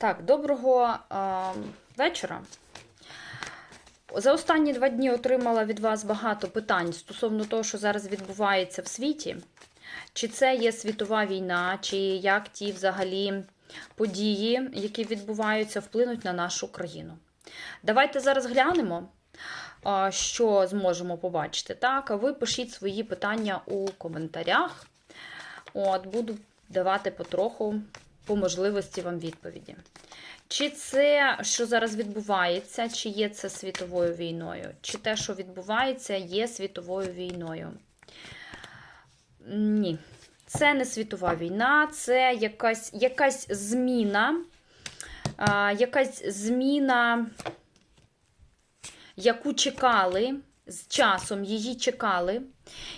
Так, доброго е, вечора. За останні два дні отримала від вас багато питань стосовно того, що зараз відбувається в світі. Чи це є світова війна, чи як ті взагалі події, які відбуваються, вплинуть на нашу країну. Давайте зараз глянемо, а, що зможемо побачити. Так, а ви пишіть свої питання у коментарях. От, буду давати потроху по можливості вам відповіді. Чи це, що зараз відбувається, чи є це світовою війною? Чи те, що відбувається, є світовою війною? Ні. Це не світова війна, це якась, якась зміна, якась зміна, яку чекали, з часом її чекали.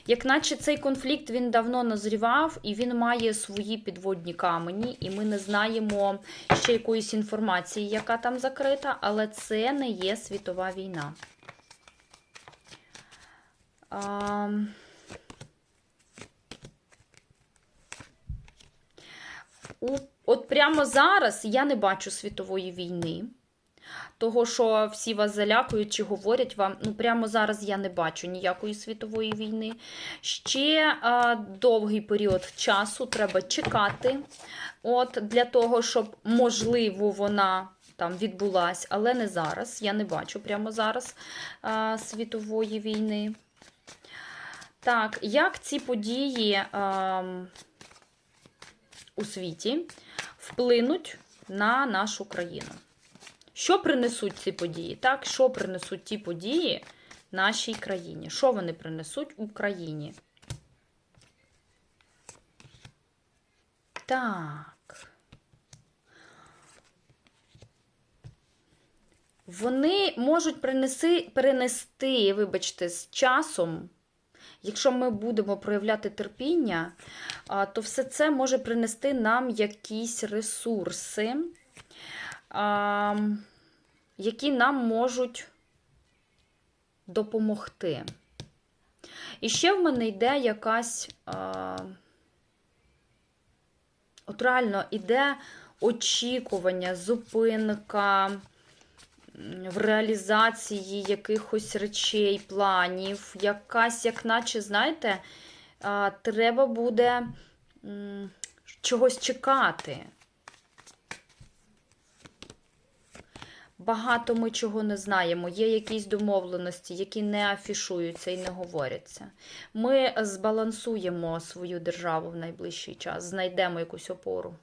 Як наче цей конфлікт він давно назрівав і він має свої підводні камені, і ми не знаємо ще якоїсь інформації, яка там закрита, але це не є світова війна. А... От прямо зараз я не бачу світової війни. Того, що всі вас залякують чи говорять вам, ну прямо зараз я не бачу ніякої світової війни. Ще а, довгий період часу треба чекати, от для того, щоб можливо вона там відбулась, але не зараз. Я не бачу прямо зараз а, світової війни. Так, як ці події а, у світі вплинуть на нашу країну? Що принесуть ці події? Так, що принесуть ті події нашій країні? Що вони принесуть Україні? Так. Вони можуть принеси, перенести, вибачте, з часом. Якщо ми будемо проявляти терпіння, то все це може принести нам якісь ресурси а, які нам можуть допомогти. І ще в мене йде якась, а, от реально іде очікування, зупинка в реалізації якихось речей, планів, якась, як наче, знаєте, а, треба буде чогось чекати. Багато ми чого не знаємо. Є якісь домовленості, які не афішуються і не говоряться. Ми збалансуємо свою державу в найближчий час, знайдемо якусь опору.